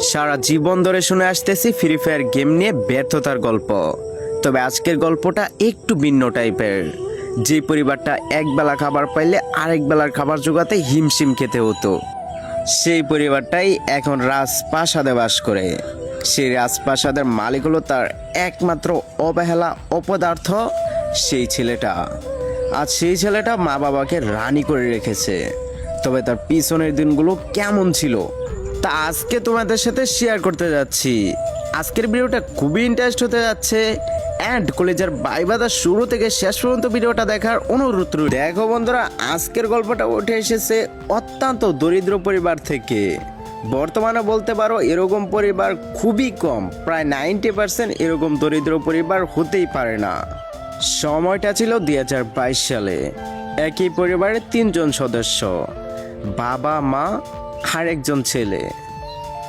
সারা জীবন ধরে শুনে আসতেছি ফ্রি ফায়ার গেম নিয়ে ব্যর্থতার গল্প। তবে আজকের গল্পটা একটু ভিন্ন টাইপের। যে পরিবারটা একবেলা খাবার পাইলে আরেক বেলার খাবার জোগাতে হিমশিম খেতে হতো। সেই পরিবারটাই এখন রাজপ্রাসাদে বাস করে। সেই রাজপ্রাসাদের মালিক হলো তার একমাত্র অবহেলা অপদার্থ সেই ছেলেটা। আজ সেই ছেলেটা মা বাবাকে রানি করে রেখেছে। তবে তার পিছনের দিনগুলো কেমন ছিল তা আজকে তোমাদের সাথে শেয়ার করতে যাচ্ছি। আজকের ভিডিওটা খুবই ইন্টারেস্ট হতে যাচ্ছে। অ্যান্ড কলেজের বাইবাদার শুরু থেকে শেষ পর্যন্ত ভিডিওটা দেখার অনুরোধ রইল। দেখো বন্ধুরা, আজকের গল্পটা উঠে এসেছে অত্যন্ত দরিদ্র পরিবার থেকে। বর্তমানে বলতে পারো, এরকম পরিবার খুবই কম। প্রায় নাইনটি পার্সেন্ট এরকম দরিদ্র পরিবার হতেই পারে না। সময়টা ছিল দুই হাজার বাইশ সালে। একই পরিবারের তিনজন সদস্য। বাবা মা আর একজন ছেলে।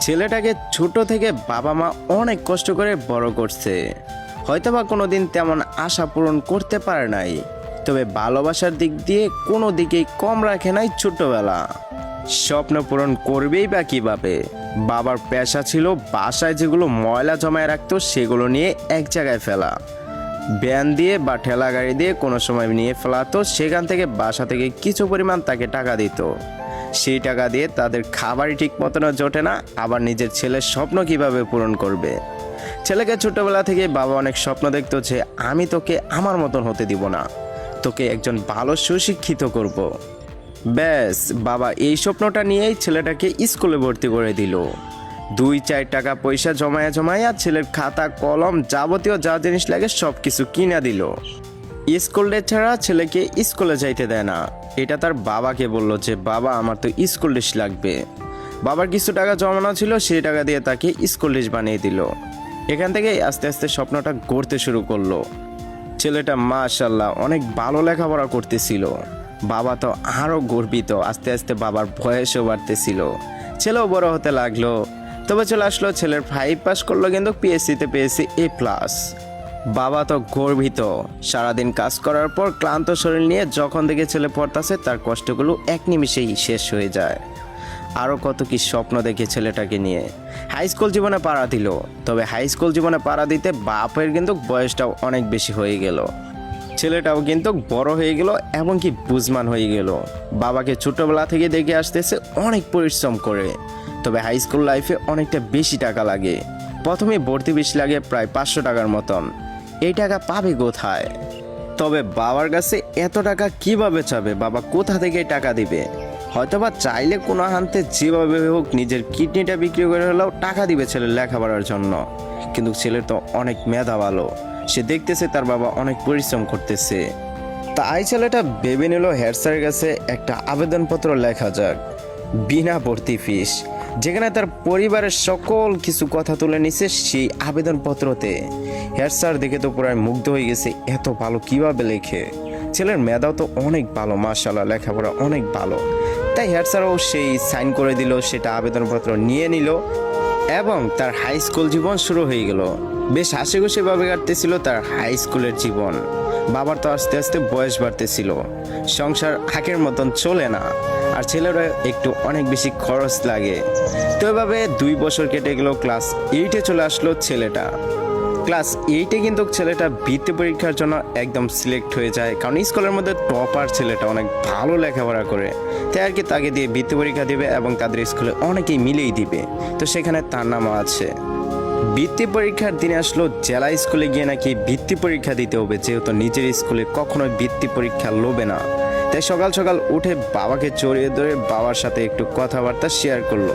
ছেলেটাকে ছোট থেকে বাবা মা অনেক কষ্ট করে বড় করছে। হয়তোবা কোনোদিন তেমন আশা পূরণ করতে পারে নাই। তবে ভালোবাসার দিক দিয়ে কোনো দিকেই কম রাখে নাই ছোটবেলা। স্বপ্ন পূরণ করবেই বা কীভাবে? বাবার পেশা ছিল বাসায় যেগুলো ময়লা জমায় রাখতো সেগুলো নিয়ে এক জায়গায় ফেলা। ব্যান দিয়ে বা ঠেলা গাড়ি দিয়ে কোনো সময় নিয়ে ফেলাতো সেখান থেকে বাসা থেকে কিছু পরিমাণ তাকে টাকা দিত। সেই টাকা দিয়ে তাদের খাবারই ঠিক মতন জোটে না, আবার নিজের ছেলের স্বপ্ন কীভাবে পূরণ করবে? ছেলেকে ছোটবেলা থেকে বাবা অনেক স্বপ্ন দেখতো যে, আমি তোকে আমার মতন হতে দিব না, তোকে একজন ভালো সুশিক্ষিত করব। ব্যাস, বাবা এই স্বপ্নটা নিয়েই ছেলেটাকে স্কুলে ভর্তি করে দিল। দুই চার টাকা পয়সা জমায়া জমায়া ছেলের খাতা, কলম, যাবতীয় যা জিনিস লাগে সব কিছু কিনা দিল। স্কুল ডে ছাড়া ছেলেকে স্কুলে যাইতে দেয় না। এটা তার বাবাকে বলল যে, বাবা, আমার তো স্কুল ড্রেস লাগবে। বাবার কিছু টাকা জমানো ছিল, সেই টাকা দিয়ে তাকে স্কুল ড্রেস বানিয়ে দিল। এখান থেকে আস্তে আস্তে স্বপ্নটা গড়তে শুরু করল। ছেলেটা মাশাল্লাহ অনেক ভালো লেখাপড়া করতেছিল। বাবা তো আরও গর্বিত, আস্তে আস্তে বাবার বয়সও বাড়তেছিল। ছেলেও বড় হতে লাগল। তবে চলে আসলো, ছেলের ফাইভ পাস করল, কিন্তু পিএসসিতে পেয়েছে এ প্লাস বাবা তো গর্বিত। সারাদিন কাজ করার পর ক্লান্ত শরীর নিয়ে যখন থেকে ছেলে পড়তাছে, তার কষ্টগুলো এক নিমিষেই শেষ হয়ে যায়। আরও কত কি স্বপ্ন দেখে ছেলেটাকে নিয়ে। হাই স্কুল জীবনে পাড়া দিল, তবে হাই স্কুল জীবনে পাড়া দিতে বাপের কিন্তু বয়সটাও অনেক বেশি হয়ে গেল। ছেলেটাও কিন্তু বড় হয়ে গেল, এমনকি বুঝমান হয়ে গেল। বাবাকে ছোটবেলা থেকে দেখে আসতেছে অনেক পরিশ্রম করে, তবে হাই স্কুল লাইফে অনেকটা বেশি টাকা লাগে। প্রথমে ভর্তি বেশি লাগে প্রায় পাঁচশো টাকার মতন। এই টাকা পাবে কোথায়? তবে বাবার কাছে এত টাকা কীভাবে চাবে? বাবা কোথা থেকে টাকা দিবে? হয়তোবা চাইলে কোনো হান্তে যেভাবে হোক নিজের কিডনিটা বিক্রি করে হলেও টাকা দিবে ছেলের লেখাপড়ার জন্য। কিন্তু ছেলের তো অনেক মেধা ভালো। সে দেখতেছে তার বাবা অনেক পরিশ্রম করতেছে। তাই ছেলেটা ভেবে নিল হেড স্যারের কাছে একটা আবেদনপত্র লেখা যাক। বিনা ভর্তি ফিস। যেখানে তার পরিবারের সকল কিছু কথা তুলে নিছে সেই আবেদনপত্রতে। হেড স্যার দেখে তো পুরাই মুগ্ধ হয়ে গেছে, এত ভালো কীভাবে লেখে? ছেলের মেধাও তো অনেক ভালো মার্শাল্লাহ লেখাপড়া অনেক ভালো। তাই হেড স্যারও সেই সাইন করে দিল, সেটা আবেদনপত্র নিয়ে নিল এবং তার হাই স্কুল জীবন শুরু হয়ে গেল। বেশ হাসি খুশি ভাবে কাটতেছিল তার হাই স্কুলের জীবন। বাবার তো আস্তে আস্তে বয়স বাড়তেছিল। সংসার হাকের মতন চলে না। আর ছেলেরা একটু অনেক বেশি খরচ লাগে। তো এভাবে দুই বছর কেটে গেল, ক্লাস এইটে চলে আসলো ছেলেটা। ক্লাস এইটে কিন্তু ছেলেটা বৃত্তি পরীক্ষার জন্য একদম সিলেক্ট হয়ে যায়, কারণ স্কুলের মধ্যে টপার ছেলেটা অনেক ভালো লেখাপড়া করে। তাই আর কি তাকে দিয়ে বৃত্তি পরীক্ষা দিবে এবং তাদের স্কুলে অনেকেই মিলেই দিবে। তো সেখানে তার নামও আছে। বৃত্তি পরীক্ষার দিনে আসলো, জেলা স্কুলে গিয়ে নাকি বৃত্তি পরীক্ষা দিতে হবে, যেহেতু নিজের স্কুলে কখনোই বৃত্তি পরীক্ষা লোবে না। তাই সকাল সকাল উঠে বাবাকে চড়িয়ে ধরে বাবার সাথে একটু কথাবার্তা শেয়ার করল।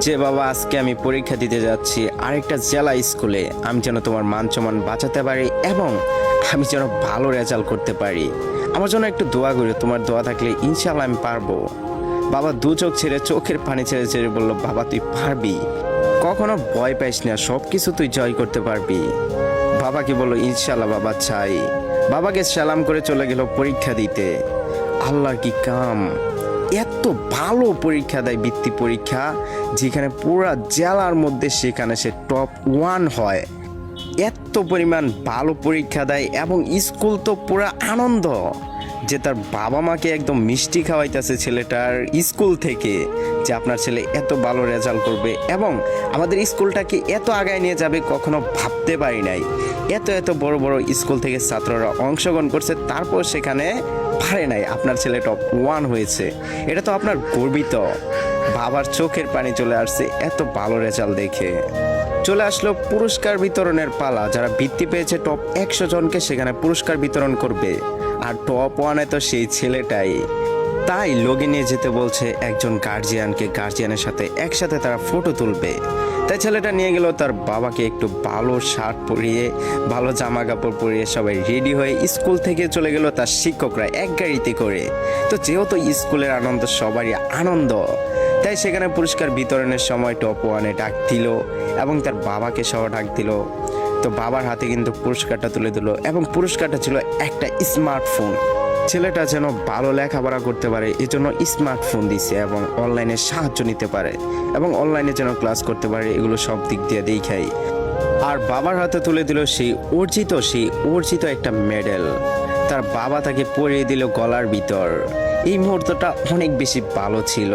যে বাবা, আজকে আমি পরীক্ষা দিতে যাচ্ছি আরেকটা জেলা স্কুলে। আমি যেন তোমার মান সম্মান বাঁচাতে পারি এবং আমি যেন ভালো রেজাল্ট করতে পারি। আমার জন্য একটু দোয়া করি তোমার দোয়া থাকলে ইনশাল্লাহ আমি পারব। বাবা দু চোখ ছেড়ে চোখের পানি ছেড়ে ছেড়ে বলল, বাবা, তুই পারবি। কখনো ভয় পাইস না সব কিছু তুই জয় করতে পারবি। বাবাকে বলল ইনশাল্লাহ বাবা, চাই। বাবাকে সালাম করে চলে গেল পরীক্ষা দিতে। আল্লাহর কি কাম? এত ভালো পরীক্ষা দেয় বৃত্তি পরীক্ষা, যেখানে পুরা জেলার মধ্যে সেখানে সে টপ ওয়ান হয়। এত পরিমাণ ভালো পরীক্ষা দেয় এবং স্কুল তো পুরা আনন্দ, যে তার বাবা মাকে একদম মিষ্টি খাওয়াইতেছে ছেলেটার স্কুল থেকে, যে আপনার ছেলে এত ভালো রেজাল্ট করবে এবং আমাদের স্কুলটাকে এত আগায় নিয়ে যাবে কখনো ভাবতে পারি নাই। এত এত বড় বড় স্কুল থেকে ছাত্ররা অংশগ্রহণ করছে, তারপর সেখানে পারে নাই। আপনার ছেলে টপ ওয়ান হয়েছে। এটা তো আপনার গর্বিত। বাবার চোখের পানি চলে আসছে, এত ভালো রেজাল্ট দেখে। চলে আসলো পুরস্কার বিতরণের পালা। যারা বৃত্তি পেয়েছে টপ একশো জনকে সেখানে পুরস্কার বিতরণ করবে। আর টপ ওয়ানে তো সেই ছেলেটাই। তাই লগে নিয়ে যেতে বলছে, একজন গার্জিয়ানকে গার্জিয়ানের সাথে একসাথে তারা ফটো তুলবে। তাই ছেলেটা নিয়ে গেল তার বাবাকে একটু ভালো শার্ট পরিয়ে, ভালো জামা কাপড় পরিয়ে সবাই রেডি হয়ে স্কুল থেকে চলে গেল তার শিক্ষকরা এক গাড়িতে করে। তো যেহেতু স্কুলের আনন্দ, সবারই আনন্দ, তাই সেখানে পুরস্কার বিতরণের সময় টপ ওয়ানে ডাক দিল এবং তার বাবাকে সহ ডাক দিল। তো বাবার হাতে কিন্তু পুরস্কারটা তুলে দিল এবং পুরস্কারটা ছিল একটা স্মার্টফোন ছেলেটা যেন ভালো লেখাপড়া করতে পারে এজন্য স্মার্টফোন দিছে এবং অনলাইনে সাহায্য নিতে পারে এবং অনলাইনে যেন ক্লাস করতে পারে, এগুলো সব দিক দিয়ে দেখাই আর বাবার হাতে তুলে দিল সেই অর্জিত সেই অর্জিত একটা মেডেল তার বাবা তাকে পরিয়ে দিল গলার ভিতর। এই মুহূর্তটা অনেক বেশি ভালো ছিল।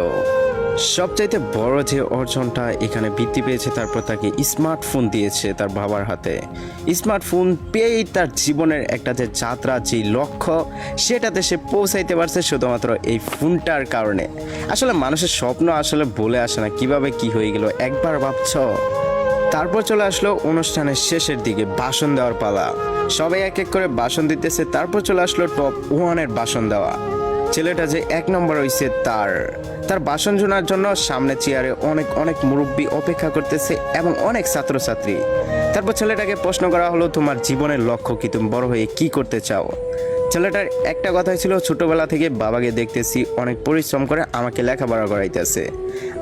সবচাইতে বড় যে অর্জনটা এখানে বৃদ্ধি পেয়েছে, তারপর তাকে স্মার্টফোন দিয়েছে তার বাবার হাতে। স্মার্টফোন পেয়েই তার জীবনের একটা যে যাত্রা যে লক্ষ্য, সেটাতে সে পৌঁছাইতে পারছে শুধুমাত্র এই ফোনটার কারণে। আসলে মানুষের স্বপ্ন আসলে বলে আসে না, কীভাবে কি হয়ে গেল, একবার ভাবছ? তারপর চলে আসলো অনুষ্ঠানের শেষের দিকে, ভাষণ দেওয়ার পালা। সবাই এক এক করে বাসন দিতেছে, তারপর চলে আসলো টপ ওয়ানের বাসন দেওয়া। ছেলেটা যে এক নম্বর হইছে তার। তার ভাষণ শোনার জন্য সামনে চেয়ারে অনেক অনেক মুরব্বী অপেক্ষা করতেছে এবং অনেক ছাত্রছাত্রী। তারপর ছেলেটাকে প্রশ্ন করা হলো, তোমার জীবনের লক্ষ্য কি? তুমি বড় হয়ে কি করতে চাও? ছেলেটার একটা কথাই ছিল, ছোটবেলা থেকে বাবাকে দেখতেছি, অনেক পরিশ্রম করে আমাকে লেখাপড়া করাইতেছে।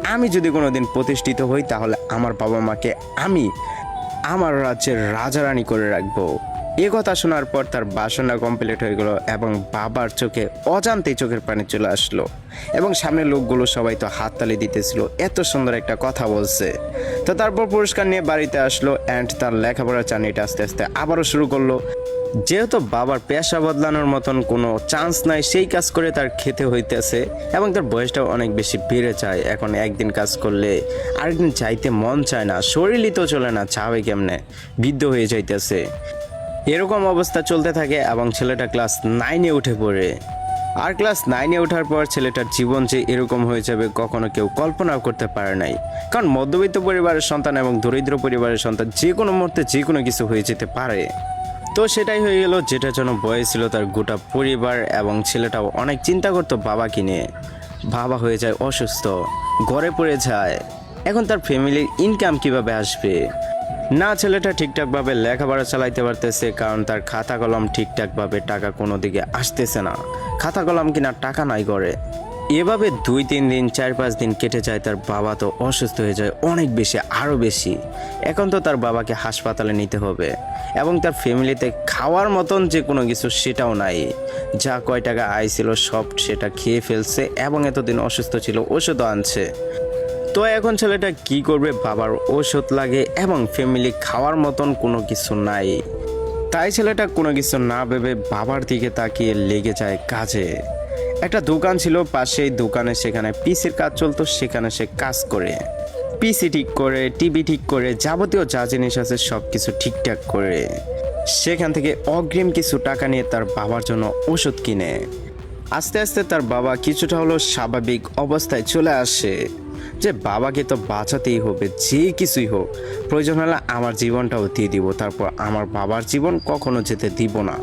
আমি যদি কোনোদিন প্রতিষ্ঠিত হই, তাহলে আমার বাবা মাকে আমি, আমার রাজ্যের রাজারানী করে রাখব। এ কথা শোনার পর তার বাসনা কমপ্লিট হয়ে গেল এবং বাবার চোখে অজান্তেই চোখের পানি চলে আসলো। এবং সামনের লোকগুলো সবাই তো হাততালি দিতেছিল, এত সুন্দর একটা কথা বলছে। তো তারপর পুরস্কার নিয়ে বাড়িতে আসলো অ্যান্ড তার লেখাপড়ার চানিটা আস্তে আস্তে আবারও শুরু করল। যেহেতু বাবার পেশা বদলানোর মতন কোনো চান্স নাই, সেই কাজ করে তার খেতে হইতেছে এবং তার বয়সটাও অনেক বেশি বেড়ে যায়। এখন একদিন কাজ করলে আরেকদিন চাইতে মন চায় না, শরীরই তো চলে না, চাবে কেমনে? বৃদ্ধ হয়ে যাইতেছে। এরকম অবস্থা চলতে থাকে এবং ছেলেটা ক্লাস নাইনে উঠে পড়ে। আর ক্লাস নাইনে ওঠার পর ছেলেটার জীবন যে এরকম হয়ে যাবে কখনো কেউ কল্পনাও করতে পারে নাই। কারণ মধ্যবিত্ত পরিবারের সন্তান এবং দরিদ্র পরিবারের সন্তান যে কোনো মুহূর্তে যে কোনো কিছু হয়ে যেতে পারে। তো সেটাই হয়ে গেল যেটা যেন বয়স ছিল তার গোটা পরিবার এবং ছেলেটাও অনেক চিন্তা করতো বাবাকে নিয়ে। বাবা হয়ে যায় অসুস্থ, ঘরে পড়ে যায়। এখন তার ফ্যামিলির ইনকাম কীভাবে আসবে? না, ছেলেটা ঠিকঠাকভাবে লেখাপড়া চালাইতে পারতেছে, কারণ তার খাতা কলম ঠিকঠাকভাবে টাকা কোনো দিকে আসতেছে না। খাতা কলম কিনা টাকা নাই করে এভাবে দুই, তিন দিন, চার, পাঁচ দিন কেটে যায়, তার বাবা তো অসুস্থ হয়ে যায় অনেক বেশি আরও বেশি। এখন তো তার বাবাকে হাসপাতালে নিতে হবে এবং তার ফ্যামিলিতে খাওয়ার মতন যে কোনো কিছু সেটাও নাই। যা কয় টাকা আয় ছিল সব সেটা খেয়ে ফেলছে এবং এতদিন অসুস্থ ছিল, ওষুধও আনছে। তো এখন ছেলেটা কি করবে বাবার ওষুধ লাগে এবং ফ্যামিলি খাওয়ার মতন কোনো কিছু নাই। তাই ছেলেটা কোনো কিছু না ভেবে বাবার দিকে তাকিয়ে লেগে যায় কাজে। একটা দোকান ছিল, পাশেই দোকানে সেখানে পিসির কাজ চলতো, সেখানে সে কাজ করে। পিসি ঠিক করে, টিভি ঠিক করে, যাবতীয় যা জিনিস আছে সব কিছু ঠিকঠাক করে। সেখান থেকে অগ্রিম কিছু টাকা নিয়ে তার বাবার জন্য ওষুধ কিনে। আস্তে আস্তে তার বাবা কিছুটা হলো স্বাভাবিক অবস্থায় চলে আসে। যে বাবাকে তো বাঁচাতেই হবে, যে কিছুই হোক। প্রয়োজন হলে আমার জীবনটাও দিয়ে দিব, তারপর আমার বাবার জীবন কখনো যেতে দিব না।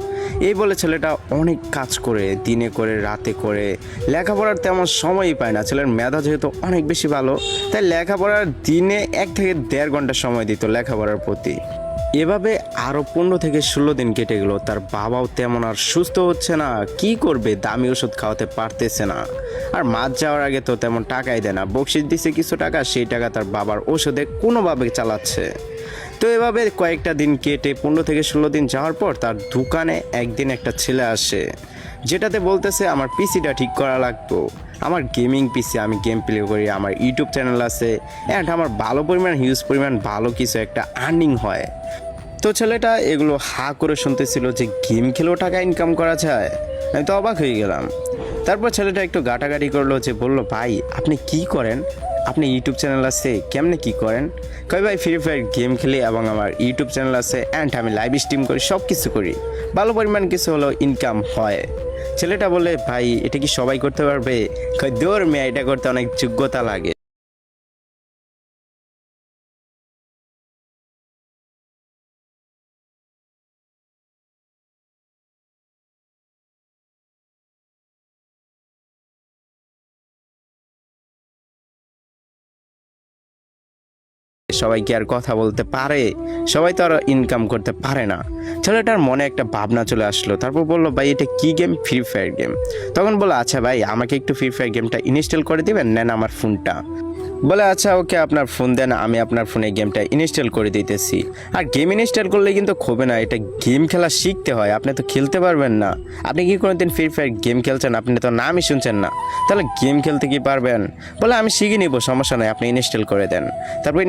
এই বলে ছেলেটা অনেক কাজ করে, দিনে করে, রাতে করে। লেখাপড়ার তেমন সময়ই পায় না। ছেলের মেধা যেহেতু অনেক বেশি ভালো, তাই লেখাপড়ার দিনে এক থেকে দেড় ঘণ্টা সময় দিত লেখাপড়ার প্রতি। এভাবে আরও পনেরো থেকে ষোলো দিন কেটে গেল। তার বাবাও তেমন আর সুস্থ হচ্ছে না। কি করবে? দামি ওষুধ খাওয়াতে পারতেছে না। আর মাছ যাওয়ার আগে তো তেমন টাকাই দেয় না। বকশিস দিছে কিছু টাকা, সেই টাকা তার বাবার ওষুধে কোনোভাবে চালাচ্ছে। তো এভাবে কয়েকটা দিন কেটে পনেরো থেকে ষোলো দিন যাওয়ার পর তার দোকানে একদিন একটা ছেলে আসে। যেটাতে বলতেছে, আমার পিসিটা ঠিক করা লাগতো আমার গেমিং পিসি, আমি গেম প্লে করি, আমার ইউটিউব চ্যানেল আছে। অ্যান্ড আমার ভালো পরিমাণ, হিউজ পরিমাণ ভালো কিছু একটা আর্নিং হয়। তো ছেলেটা এগুলো হা করে শুনতেছিল যে গেম খেলেও টাকা ইনকাম করা যায়। আমি তো অবাক হয়ে গেলাম। তারপর ছেলেটা একটু গাটাগাটি করল যে বলল, ভাই, আপনি কি করেন? আপনি ইউটিউব চ্যানেল আছে, কেমনে কি করেন? কই ভাই ফ্রি ফায়ার গেম খেলি এবং আমার ইউটিউব চ্যানেল আছে অ্যান্ড আমি লাইভ স্ট্রিম করি সব কিছু করি। ভালো পরিমাণ কিছু হলো ইনকাম হয়। ছেলেটা বলে, ভাই, এটা কি সবাই করতে পারবে? কই দৌড় মেয়ে, এটা করতে অনেক যোগ্যতা লাগে। সবাই কি আর কথা বলতে পারে? সবাই তো আর ইনকাম করতে পারে না। ছেলেটার মনে একটা ভাবনা চলে আসলো। তারপর বলল, ভাই, এটা কি গেম ফ্রি ফায়ার গেম তখন বলল আচ্ছা ভাই, আমাকে একটু ফ্রি ফায়ার গেমটা ইনস্টল করে দিবেন? নেন আমার ফোনটা বলে আচ্ছা ওকে আপনার ফোন দেন, আমি আপনার ফোনে গেমটা ইনস্টল করে দিতেছি। আর গেম ইনস্টল করলে কিন্তু হবে না, এটা গেম খেলা শিখতে হয়, আপনি তো খেলতে পারবেন না। আপনি কি কোনোদিন ফ্রি ফায়ার গেম খেলছেন? আপনি তো নামই শুনছেন না। তাহলে গেম খেলতে কি পারবেন? বলে, আমি শিখে নিব, সমস্যা নয় আপনি ইনস্টল করে দেন। তারপর